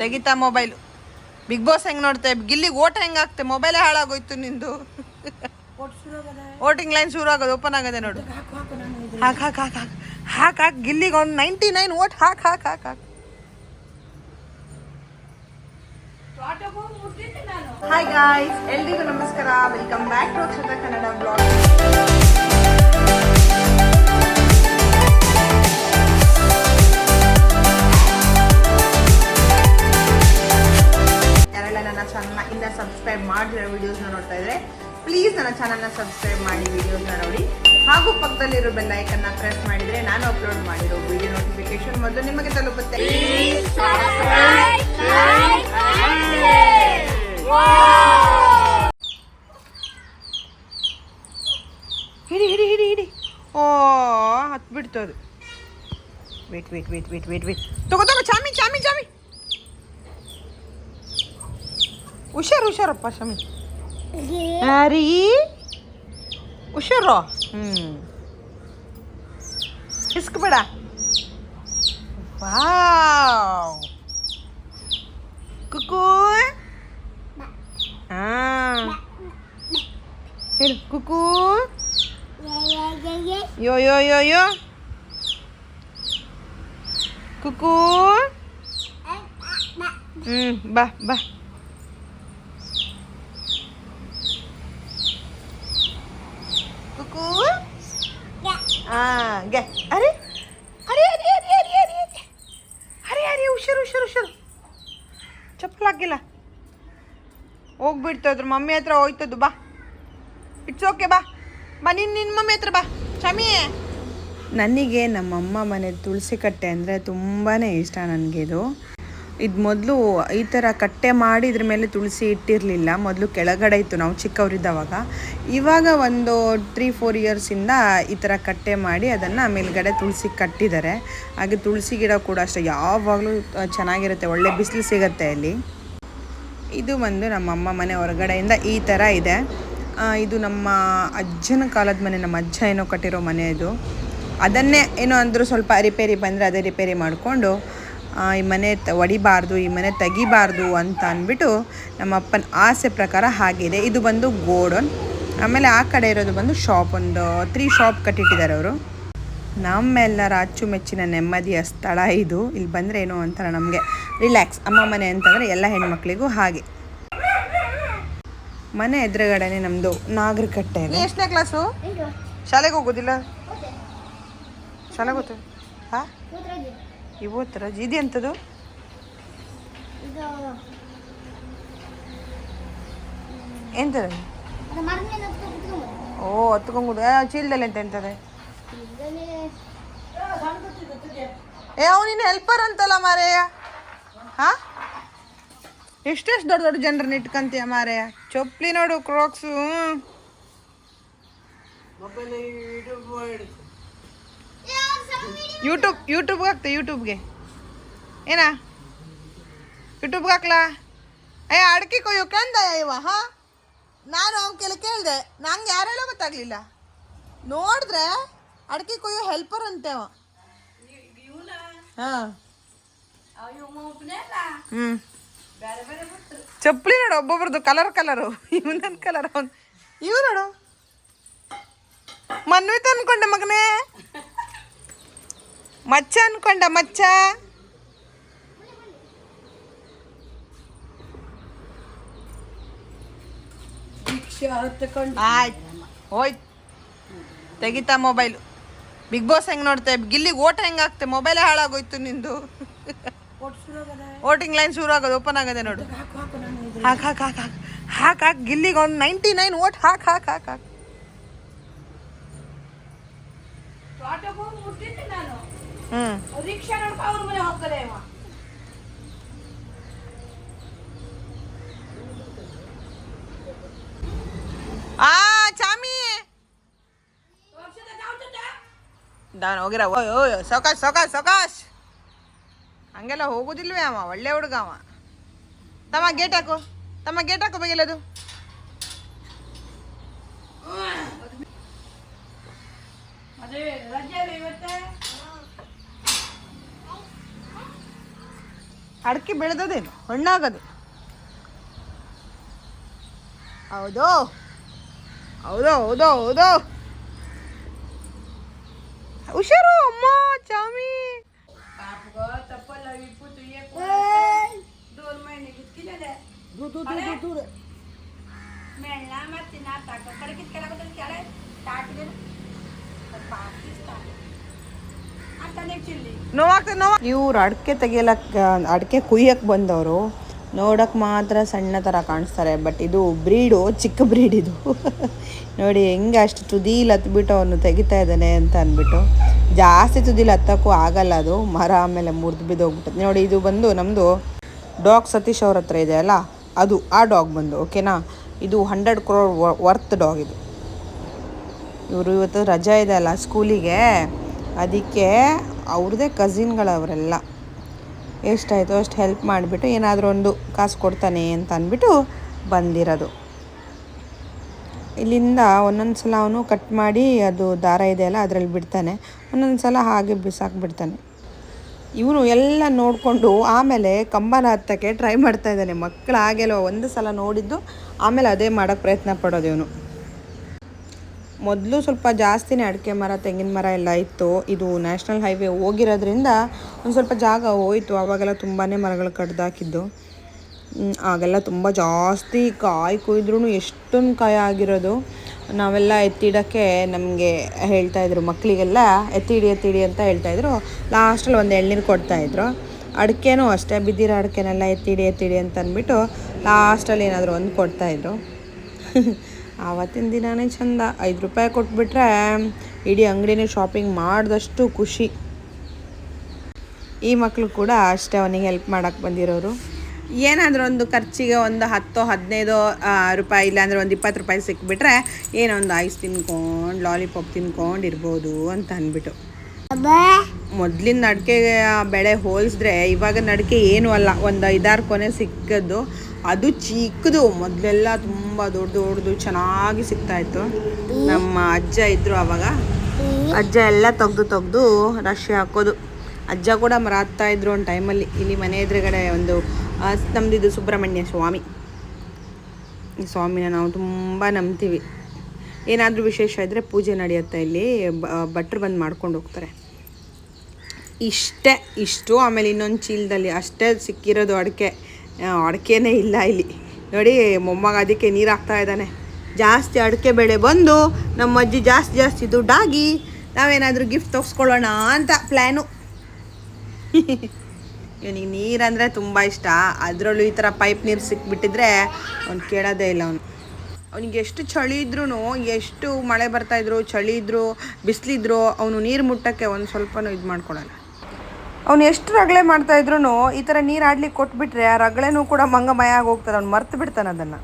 ತೆಗಿತಾ mobile. Big boss ಹೆಂಗ್ ನೋಡ್ತೆ? ಗಿಲ್ಲಿಗೆ ಓಟ ಹೆಂಗ್ ಆಗ್ತೆ ಮೊಬೈಲೇ ಹಾಳಾಗೋಯ್ತು ನಿಂದು. ವೋಟಿಂಗ್ ಲೈನ್ ಶುರು ಆಗೋದು ಓಪನ್ ಆಗದೆ ನೋಡು. ಹಾಕ್ ಹಾಕ್ ಹಾಕ್ ಹಾಕ್. ಹಾಕ್ ಹಾಕ್, ಗಿಲ್ಲಿಗೆ ಒಂದು ನೈಂಟಿ ನೈನ್ ಓಟ್ ಹಾಕ್ ಹಾಕ್ ಹಾಕ್ ಹಾಕ್. ಹಾಯ್ ಗಾಯ್ಸ್ ಎಲ್ರಿಗೂ ನಮಸ್ಕಾರ. Welcome back to Kannada blog ಚಾನಲ್ನ ಇನ್ನ ಸಬ್ಸ್ಕ್ರೈಬ್ ಮಾಡಿರೋ ವಿಡಿಯೋಸ್ನ ನೋಡ್ತಾ ಇದ್ರೆ ಪ್ಲೀಸ್ ನನ್ನ ಚಾನಲ್ನ ಸಬ್ಸ್ಕ್ರೈಬ್ ಮಾಡಿ ವಿಡಿಯೋಸ್ನ ನೋಡಿ. ಹಾಗೂ ಪಕ್ಕದಲ್ಲಿರೋ ಬೆಲ್ ಐಕನ್ನ ಪ್ರೆಸ್ ಮಾಡಿದ್ರೆ ನಾನು ಅಪ್ಲೋಡ್ ಮಾಡಿರೋ ವಿಡಿಯೋ ನೋಟಿಫಿಕೇಶನ್ ಮೊದಲು ನಿಮಗೆ ತಲುಪುತ್ತೆ. ಹಿಡಿ ಹಿಡಿ ಹಿಡಿ ಹಿಡಿ. ಓ ಹತ್ಬಿಡ್ತು ಅದು. Wait wait wait wait wait wait ತಗೋ ಹುಷಾರು ಹುಷಾರಪ್ಪ ಶಮಿ ಹ್ಯಾರಿ ಹುಷಾರು? ಹ್ಞೂ ಇಸ್ಕಬೇಡ. ವಾವ್. ಕುಕ್ಕು. ಹಾಂ. ಹೇಳು ಕುಕ್ಕು. ಯೋ ಯೋ ಯೋ ಯೋ. ಕುಕ್ಕು. ಹ್ಞೂ ಬಾ ಬಾ. ಹಾಂ ಗೆ. ಅರೆ ಅರೆ ಅರೆ ಅರೆ ಅರೆ ಅರೆ ಅರೆ. ಅರೆ ಅರೆ, ಹುಷಾರು ಹುಷಾರು ಹುಷಾರು. ಚಪ್ಪಲ್ ಹಾಕಿಲ್ಲ. ಹೋಗ್ಬಿಡ್ತು ಅದ್ರ. ಮಮ್ಮಿ ಹತ್ರ ಹೋಯ್ತದ್ದು, ಬಾ. ಇಟ್ಸ್ ಓಕೆ ಬಾ. ಬಾ ನಿನ್ನ ನಿನ್ನ ಮಮ್ಮಿ ಹತ್ರ ಬಾ. ಶಮಿ ನನಗೆ ನಮ್ಮಮ್ಮ ಮನೆ ತುಳಸಿ ಕಟ್ಟೆ ಅಂದರೆ ತುಂಬಾ ಇಷ್ಟ ನನಗೆ ಇದು ಮೊದಲು ಈ ಥರ ಕಟ್ಟೆ ಮಾಡಿ ಇದ್ರ ಮೇಲೆ ತುಳಸಿ ಇಟ್ಟಿರಲಿಲ್ಲ. ಮೊದಲು ಕೆಳಗಡೆ ಇತ್ತು. ನಾವು ಚಿಕ್ಕವರಿದ್ದವಾಗ. ಇವಾಗ ಒಂದು ತ್ರೀ ಫೋರ್ ಇಯರ್ಸಿಂದ ಈ ಥರ ಕಟ್ಟೆ ಮಾಡಿ ಅದನ್ನು ಮೇಲ್ಗಡೆ ತುಳಸಿ ಕಟ್ಟಿದ್ದಾರೆ. ಹಾಗೆ ತುಳಸಿ ಗಿಡ ಕೂಡ ಅಷ್ಟೇ. ಯಾವಾಗಲೂ ಚೆನ್ನಾಗಿರುತ್ತೆ. ಒಳ್ಳೆ ಬಿಸಿಲು ಸಿಗುತ್ತೆ ಅಲ್ಲಿ. ಇದು ಬಂದು ನಮ್ಮಮ್ಮ ಮನೆ ಹೊರಗಡೆಯಿಂದ ಈ ಥರ ಇದೆ. ಇದು ನಮ್ಮ ಅಜ್ಜನ ಕಾಲದ ಮನೆ. ನಮ್ಮ ಅಜ್ಜ ಏನೋ ಕಟ್ಟಿರೋ ಮನೆ ಇದು. ಅದನ್ನೇ ಏನೋ ಅಂದರೂ ಸ್ವಲ್ಪ ರಿಪೇರಿ ಬಂದರೆ ಅದೇ ರಿಪೇರಿ ಮಾಡಿಕೊಂಡು ಈ ಮನೆ ತ ಒಡಿಬಾರ್ದು ಈ ಮನೆ ತೆಗಿಬಾರ್ದು ಅಂತ ಅಂದ್ಬಿಟ್ಟು ನಮ್ಮ ಅಪ್ಪನ ಆಸೆ ಪ್ರಕಾರ ಹಾಗಿದೆ. ಇದು ಬಂದು ಗೋಡನ್ ಆಮೇಲೆ ಆ ಕಡೆ ಇರೋದು ಬಂದು ಶಾಪ್ ಒಂದು ತ್ರೀ ಶಾಪ್ ಕಟ್ಟಿಟ್ಟಿದ್ದಾರೆ ಅವರು. ನಮ್ಮೆಲ್ಲರ ಅಚ್ಚುಮೆಚ್ಚಿನ ನೆಮ್ಮದಿಯ ಸ್ಥಳ ಇದು. ಇಲ್ಲಿ ಬಂದರೆ ಏನೋ ಅಂತಾರೆ ನಮಗೆ. ರಿಲ್ಯಾಕ್ಸ್ ಅಮ್ಮ ಮನೆ ಅಂತಂದರೆ ಎಲ್ಲ ಹೆಣ್ಮಕ್ಳಿಗೂ ಹಾಗೆ. ಮನೆ ಎದುರುಗಡೆನೆ ನಮ್ಮದು ನಾಗರಕಟ್ಟೆ ಇದೆ. ಎಷ್ಟನೇ ಕ್ಲಾಸು ಶಾಲೆಗೆ ಹೋಗೋದಿಲ್ಲ? ಶಾಲೆಗೆ ಹೋಗ್ತೇವೆ ಹಾಂ? ಇವತ್ತರ? ಇದು ಎಂಥದ್ದು ಎಂತದ? ಓ ಹತ್ಕೊಂಡ್ಬಿಡು. ಚೀಲದಲ್ಲಿ ಎಂತ ಎಂತದೆ? ಏ ಅವನಿನ್ನ ಹೆಲ್ಪರ್ ಅಂತಲ್ಲ ಮಾರಯ್ಯ. ಹಾ? ಎಷ್ಟೆಷ್ಟು ದೊಡ್ಡ ದೊಡ್ಡ ಜನರನ್ನ ಇಟ್ಕಂತೀಯ ಮಾರೇ ಚೊಪ್ಲಿ ನೋಡು ಕ್ರಾಕ್ಸು ಯೂಟ್ಯೂಬ್ ಯೂಟ್ಯೂಬ್ಗೆ ಹಾಕ್ತೆ ಯೂಟ್ಯೂಬ್ಗೆ ಏನಾ? ಯೂಟ್ಯೂಬ್ಗೆ ಹಾಕ್ಲಾ? ಏ, ಅಡಿಕೆ ಕೊಯ್ಯೋ, ಕಂದ ಇವ, ಹಾ? ನಾನು ಅವ್ನ ಕೆಲ ಕೇಳಿದೆ, ನಂಗೆ ಯಾರೆಲ್ಲ ಗೊತ್ತಾಗ್ಲಿಲ್ಲ. ನೋಡಿದ್ರೆ ಅಡಿಕೆ ಕೊಯ್ಯೋ ಹೆಲ್ಪರ್ ಅಂತೆ ಅವ. ಹಾಂ ಹ್ಞೂ ಚಪ್ಪಲಿ ನೋಡು, ಒಬ್ಬೊಬ್ರದ್ದು ಕಲರ್ ಕಲರು ಇವನೊಂದು ಕಲರ್ ಅವನ್. ಇವ್ ನೋಡು. ಮನ್ವಿತ ಅನ್ಕೊಂಡೆ ಮಗನೇ. ಮಚ್ಚ ಅನ್ಕೊಂಡ ಮಚ್ಚ. ಆಯ್ತು. ಹೋಯ್ತು ತೆಗಿತಾ ಮೊಬೈಲು. ಬಿಗ್ ಬಾಸ್ ಹೆಂಗ್ ನೋಡ್ತೆ? ಗಿಲ್ಲಿಗೆ ಓಟ್ ಹೆಂಗಾಗ್ತೆ ಮೊಬೈಲ್ ಮೊಬೈಲೇ ಹಾಳಾಗೋಯ್ತು ನಿಂದು. ವೋಟಿಂಗ್ ಲೈನ್ ಶುರು ಆಗೋದು ಓಪನ್ ಆಗದೆ ನೋಡು. ಹಾಕ್ ಹಾಕ್ ಹಾಕ್ ಹಾಕ್ ಹಾಕ್ ಹಾಕ್ ಗಿಲ್ಲಿಗೆ ಒಂದು ನೈಂಟಿ ನೈನ್ ಓಟ್ ಹಾಕ್ ಹಾಕ್ ಹಾಕ್ ಹಾಕ್. रिक्षानं पाहून मला हक्क ಹೋಗಿರ ಓಯ್ ಓಯ್ ಸಾವಕಾಶ್ ಸಾವಕಾಶ್ ಸಾವಕಾಶ್ ಹಂಗೆಲ್ಲ ಹೋಗೋದಿಲ್ವೇ ಅವ ಒಳ್ಳೆ ಹುಡುಗ ಅವ ತಮ್ಮ ಗೇಟ್ ಹಾಕು ತಮ್ಮ ಗೇಟ್ ಹಾಕು ಬಗೆಲ್ಲದು ಅದೇ ರಜೆ ಅಡಿಕೆ ಬೆಳೆದದೇನು ಹಣ್ಣಾಗದು ಹೌದು ಹೌದು ಹೌದು ಹೌದು ಹುಷಾರು ಅಮ್ಮ ಚಾಮಿ ತಪ್ಪಲ್ಲ ವಿಪ್ಪು ತುಯ್ಯಕ್ಕೂ ದೂರ ಮೈನೆ ಕಿತ್ಕಿಲ್ಲದೆ ಮೆಳ್ಳ ಮತ್ತೆ ನಾ ತಾಕ ನೋವಾಗ್ತದೆ, ನೋವ. ಇವ್ರು ಅಡಿಕೆ ತೆಗಿಯಲಕ್ಕೆ ಅಡಿಕೆ ಕುಯ್ಯಕ್ಕೆ ಬಂದವರು ನೋಡಕ್ಕೆ ಮಾತ್ರ ಸಣ್ಣ ಥರ ಕಾಣಿಸ್ತಾರೆ ಬಟ್ ಇದು ಬ್ರೀಡು, ಚಿಕ್ಕ ಬ್ರೀಡ್ ಇದು. ನೋಡಿ, ಹೆಂಗೆ ಅಷ್ಟು ತುದೀಲಿ ಹತ್ಬಿಟ್ಟು ಅವನು ತೆಗಿತಾ ಇದ್ದಾನೆ ಅಂತ ಅಂದ್ಬಿಟ್ಟು. ಜಾಸ್ತಿ ತುದೀಲಿ ಹತ್ತಕ್ಕೂ ಆಗಲ್ಲ ಅದು, ಮರ ಆಮೇಲೆ ಮುರಿದು ಬಿದ್ದೋಗ್ಬಿಟ್ಟದೆ ನೋಡಿ, ಇದು ಬಂದು ನಮ್ಮದು ಡಾಗ್ ಸತೀಶ್ ಅವ್ರ ಹತ್ರ ಇದೆ ಅಲ್ಲ? ಅದು, ಆ ಡಾಗ್ ಬಂದು, ಓಕೆನಾ? ಇದು ಹಂಡ್ರೆಡ್ ಕ್ರೋರ್ ವರ್ತ್ ಡಾಗ್ ಇದು. ಇವರು ಇವತ್ತು ರಜಾ ಇದೆ ಅಲ್ಲ ಸ್ಕೂಲಿಗೆ, ಅದಕ್ಕೆ ಅವ್ರದ್ದೇ ಕಸಿನ್ಗಳವರೆಲ್ಲ ಎಷ್ಟಾಯಿತು ಅಷ್ಟು ಹೆಲ್ಪ್ ಮಾಡಿಬಿಟ್ಟು ಏನಾದರೂ ಒಂದು ಕಾಸು ಕೊಡ್ತಾನೆ ಅಂತ ಅಂದ್ಬಿಟ್ಟು ಬಂದಿರೋದು. ಇಲ್ಲಿಂದ ಒಂದೊಂದು ಸಲ ಅವನು ಕಟ್ ಮಾಡಿ ಅದು ದಾರ ಇದೆಯಲ್ಲ ಅದರಲ್ಲಿ ಬಿಡ್ತಾನೆ. ಒಂದೊಂದು ಸಲ ಹಾಗೆ ಬಿಸಾಕ್ಬಿಡ್ತಾನೆ ಇವನು ಎಲ್ಲ ನೋಡಿಕೊಂಡು ಆಮೇಲೆ ಕಂಬನ ಹತ್ತಕ್ಕೆ ಟ್ರೈ ಮಾಡ್ತಾ ಇದ್ದಾನೆ. ಮಕ್ಕಳು ಹಾಗೆಲ್ಲ ಒಂದು ಸಲ ನೋಡಿದ್ದು ಆಮೇಲೆ ಅದೇ ಮಾಡೋಕ್ಕೆ ಪ್ರಯತ್ನ ಪಡೋದು ಇವನು. ಮೊದಲು ಸ್ವಲ್ಪ ಜಾಸ್ತಿನೇ ಅಡಿಕೆ ಮರ, ತೆಂಗಿನ ಮರ ಎಲ್ಲ ಇತ್ತು. ಇದು ನ್ಯಾಷನಲ್ ಹೈವೇ ಹೋಗಿರೋದ್ರಿಂದ ಒಂದು ಸ್ವಲ್ಪ ಜಾಗ ಹೋಯಿತು. ಆವಾಗೆಲ್ಲ ತುಂಬಾ ಮರಗಳು ಕಡ್ದಾಕಿದ್ದು. ಆಗೆಲ್ಲ ತುಂಬ ಜಾಸ್ತಿ ಕಾಯಿ ಕೊಯ್ದ್ರೂ ಎಷ್ಟೊಂದು ಕಾಯಿ ಆಗಿರೋದು. ನಾವೆಲ್ಲ ಎತ್ತಿಡೋಕ್ಕೆ ನಮಗೆ ಹೇಳ್ತಾಯಿದ್ರು ಮಕ್ಕಳಿಗೆಲ್ಲ ಎತ್ತಿಡಿ ಎತ್ತಿಡಿ ಅಂತ ಹೇಳ್ತಾಯಿದ್ರು ಲಾಸ್ಟಲ್ಲಿ ಒಂದು ಎಳ್ನೀರು ಕೊಡ್ತಾಯಿದ್ರು ಅಡಿಕೆನೂ ಅಷ್ಟೇ ಬಿದ್ದಿರೋ ಅಡಿಕೆನೆಲ್ಲ ಎತ್ತಿಡಿ ಎತ್ತಿಡಿ ಅಂತ ಅಂದ್ಬಿಟ್ಟು ಲಾಸ್ಟಲ್ಲಿ ಏನಾದರೂ ಒಂದು ಕೊಡ್ತಾಯಿದ್ರು ಆವತ್ತಿನ ದಿನವೇ ಚಂದ. ಐದು ರೂಪಾಯಿ ಕೊಟ್ಬಿಟ್ರೆ ಇಡೀ ಅಂಗಡಿನೇ ಶಾಪಿಂಗ್ ಮಾಡಿದಷ್ಟು ಖುಷಿ. ಈ ಮಕ್ಕಳು ಕೂಡ ಅಷ್ಟೇ ಅವನಿಗೆ ಹೆಲ್ಪ್ ಮಾಡೋಕ್ಕೆ ಬಂದಿರೋರು. ಏನಾದರೂ ಒಂದು ಖರ್ಚಿಗೆ ಒಂದು ಹತ್ತು ಹದಿನೈದು ರೂಪಾಯಿ ಇಲ್ಲಾಂದ್ರೆ ಒಂದು ಇಪ್ಪತ್ತು ರೂಪಾಯಿ ಸಿಕ್ಬಿಟ್ರೆ ಏನೋ ಒಂದು ಐಸ್ ತಿನ್ಕೊಂಡು ಲಾಲಿಪಾಪ್ ತಿನ್ಕೊಂಡು ಇರ್ಬೋದು ಅಂತ ಅಂದ್ಬಿಟ್ಟು. ಮೊದಲಿನ ಅಡಿಕೆ ಬೆಳೆ ಹೋಲಿಸಿದ್ರೆ ಇವಾಗ ನಡಿಕೆ ಏನೂ ಅಲ್ಲ. ಒಂದು ಐದಾರು ಕೊನೆ ಸಿಕ್ಕದ್ದು ಅದು ಚಿಕ್ಕದು ಮೊದಲೆಲ್ಲ ತುಂಬ ದೊಡ್ಡ ದೊಡ್ಡದು ಚೆನ್ನಾಗಿ ಸಿಗ್ತಾ ಇತ್ತು ನಮ್ಮ ಅಜ್ಜ ಇದ್ರು ಅವಾಗ. ಅಜ್ಜ ಎಲ್ಲ ತೆಗ್ದು ತೆಗ್ದು ರಶ್ ಹಾಕೋದು. ಅಜ್ಜ ಕೂಡ ಮರ ಹತ್ತಾ ಇದ್ರು ಒಂದು ಟೈಮಲ್ಲಿ. ಇಲ್ಲಿ ಮನೆ ಎದುರುಗಡೆ ಒಂದು ಆ, ನಮ್ದಿದು ಸುಬ್ರಹ್ಮಣ್ಯ ಸ್ವಾಮಿ. ಈ ಸ್ವಾಮಿನ ನಾವು ತುಂಬ ನಂಬ್ತೀವಿ. ಏನಾದರೂ ವಿಶೇಷ ಇದ್ದರೆ ಪೂಜೆ ನಡೆಯುತ್ತೆ ಇಲ್ಲಿ ಭಟ್ರು ಬಂದು ಮಾಡ್ಕೊಂಡು ಹೋಗ್ತಾರೆ. ಇಷ್ಟೇ ಇಷ್ಟು. ಆಮೇಲೆ ಇನ್ನೊಂದು ಚೀಲದಲ್ಲಿ ಅಷ್ಟೇ ಸಿಕ್ಕಿರೋದು ಅಡಿಕೆ. ಅಡಿಕೆನೇ ಇಲ್ಲ ಇಲ್ಲಿ. ನೋಡಿ, ಮೊಮ್ಮಗ ಅದಕ್ಕೆ ನೀರು ಹಾಕ್ತಾ ಇದ್ದಾನೆ. ಜಾಸ್ತಿ ಅಡಿಕೆ ಬೆಳೆ ಬಂದು ನಮ್ಮ ಅಜ್ಜಿ ಜಾಸ್ತಿ ಜಾಸ್ತಿ ದುಡ್ಡಾಗಿ ನಾವೇನಾದರೂ ಗಿಫ್ಟ್ ತೆಗ್ಸ್ಕೊಳ್ಳೋಣ ಅಂತ ಪ್ಲ್ಯಾನು ಇವನಿಗೆ ನೀರಂದರೆ ತುಂಬ ಇಷ್ಟ. ಅದರಲ್ಲೂ ಈ ಥರ ಪೈಪ್ ನೀರು ಸಿಕ್ಬಿಟ್ಟಿದ್ರೆ ಅವ್ನು ಕೇಳೋದೇ ಇಲ್ಲ ಅವನು. ಅವನಿಗೆ ಎಷ್ಟು ಚಳಿ ಇದ್ರೂ ಎಷ್ಟು ಮಳೆ ಬರ್ತಾ ಇದ್ರು, ಚಳಿ ಇದ್ರು ಬಿಸಿಲಿದ್ರು ಅವನು ನೀರು ಮುಟ್ಟಕ್ಕೆ ಒಂದು ಸ್ವಲ್ಪನೂ ಇದು ಮಾಡ್ಕೊಳಲ್ಲ. ಅವ್ನು ಎಷ್ಟು ರಗಳೆ ಮಾಡ್ತಾ ಇದ್ರು ಈ ಥರ ನೀರು ಆಡ್ಲಿಕ್ಕೆ ಕೊಟ್ಬಿಟ್ರೆ ಆ ರಗಳೆನೂ ಕೂಡ ಮಂಗಮಯ ಆಗಿ ಹೋಗ್ತದೆ. ಅವ್ನು ಮರ್ತು ಬಿಡ್ತಾನೆ ಅದನ್ನು.